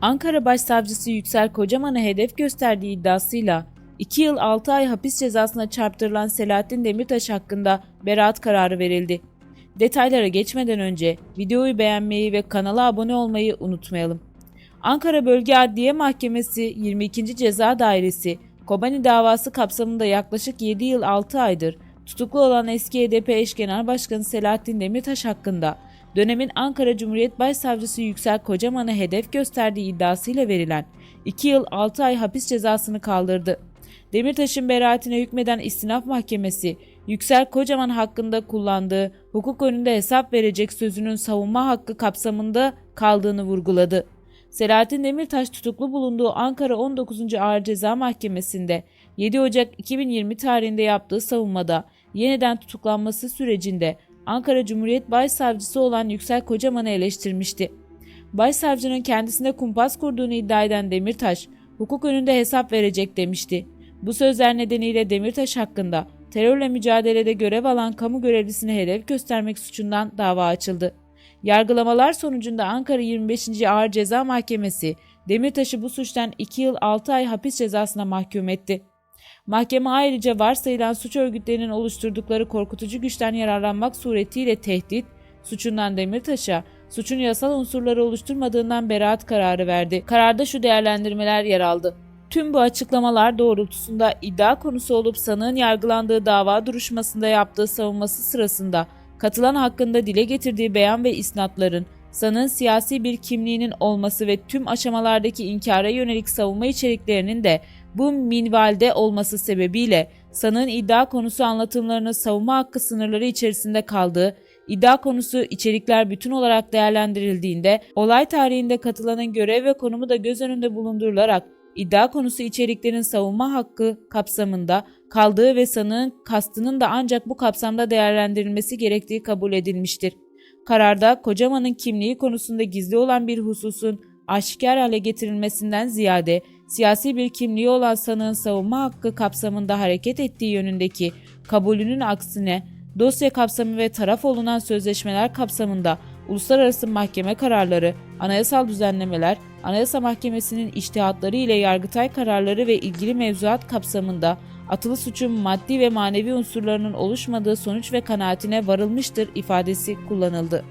Ankara Başsavcısı Yüksel Kocaman'ı hedef gösterdiği iddiasıyla 2 yıl 6 ay hapis cezasına çarptırılan Selahattin Demirtaş hakkında beraat kararı verildi. Detaylara geçmeden önce videoyu beğenmeyi ve kanala abone olmayı unutmayalım. Ankara Bölge Adliye Mahkemesi 22. Ceza Dairesi Kobani davası kapsamında yaklaşık 7 yıl 6 aydır tutuklu olan eski HDP eş genel başkanı Selahattin Demirtaş hakkında dönemin Ankara Cumhuriyet Başsavcısı Yüksel Kocaman'ı hedef gösterdiği iddiasıyla verilen 2 yıl 6 ay hapis cezasını kaldırdı. Demirtaş'ın beraatine hükmeden istinaf mahkemesi, Yüksel Kocaman hakkında kullandığı hukuk önünde hesap verecek sözünün savunma hakkı kapsamında kaldığını vurguladı. Selahattin Demirtaş tutuklu bulunduğu Ankara 19. Ağır Ceza Mahkemesi'nde 7 Ocak 2020 tarihinde yaptığı savunmada yeniden tutuklanması sürecinde Ankara Cumhuriyet Başsavcısı olan Yüksel Kocaman'ı eleştirmişti. Başsavcının kendisine kumpas kurduğunu iddia eden Demirtaş, hukuk önünde hesap verecek demişti. Bu sözler nedeniyle Demirtaş hakkında terörle mücadelede görev alan kamu görevlisine hedef göstermek suçundan dava açıldı. Yargılamalar sonucunda Ankara 25. Ağır Ceza Mahkemesi Demirtaş'ı bu suçtan 2 yıl 6 ay hapis cezasına mahkum etti. Mahkeme ayrıca varsayılan suç örgütlerinin oluşturdukları korkutucu güçten yararlanmak suretiyle tehdit, suçundan Demirtaş'a suçun yasal unsurları oluşturmadığından beraat kararı verdi. Kararda şu değerlendirmeler yer aldı. Tüm bu açıklamalar doğrultusunda iddia konusu olup sanığın yargılandığı dava duruşmasında yaptığı savunması sırasında katılan hakkında dile getirdiği beyan ve isnatların sanığın siyasi bir kimliğinin olması ve tüm aşamalardaki inkara yönelik savunma içeriklerinin de bu minvalde olması sebebiyle sanığın iddia konusu anlatımlarının savunma hakkı sınırları içerisinde kaldığı, iddia konusu içerikler bütün olarak değerlendirildiğinde olay tarihinde katılanın görev ve konumu da göz önünde bulundurularak iddia konusu içeriklerin savunma hakkı kapsamında kaldığı ve sanığın kastının da ancak bu kapsamda değerlendirilmesi gerektiği kabul edilmiştir. Kararda Kocaman'ın kimliği konusunda gizli olan bir hususun aşikar hale getirilmesinden ziyade siyasi bir kimliği olan sanığın savunma hakkı kapsamında hareket ettiği yönündeki kabulünün aksine dosya kapsamı ve taraf olunan sözleşmeler kapsamında uluslararası mahkeme kararları, anayasal düzenlemeler, Anayasa Mahkemesi'nin iştihatları ile Yargıtay kararları ve ilgili mevzuat kapsamında atılı suçun maddi ve manevi unsurlarının oluşmadığı sonuç ve kanaatine varılmıştır ifadesi kullanıldı.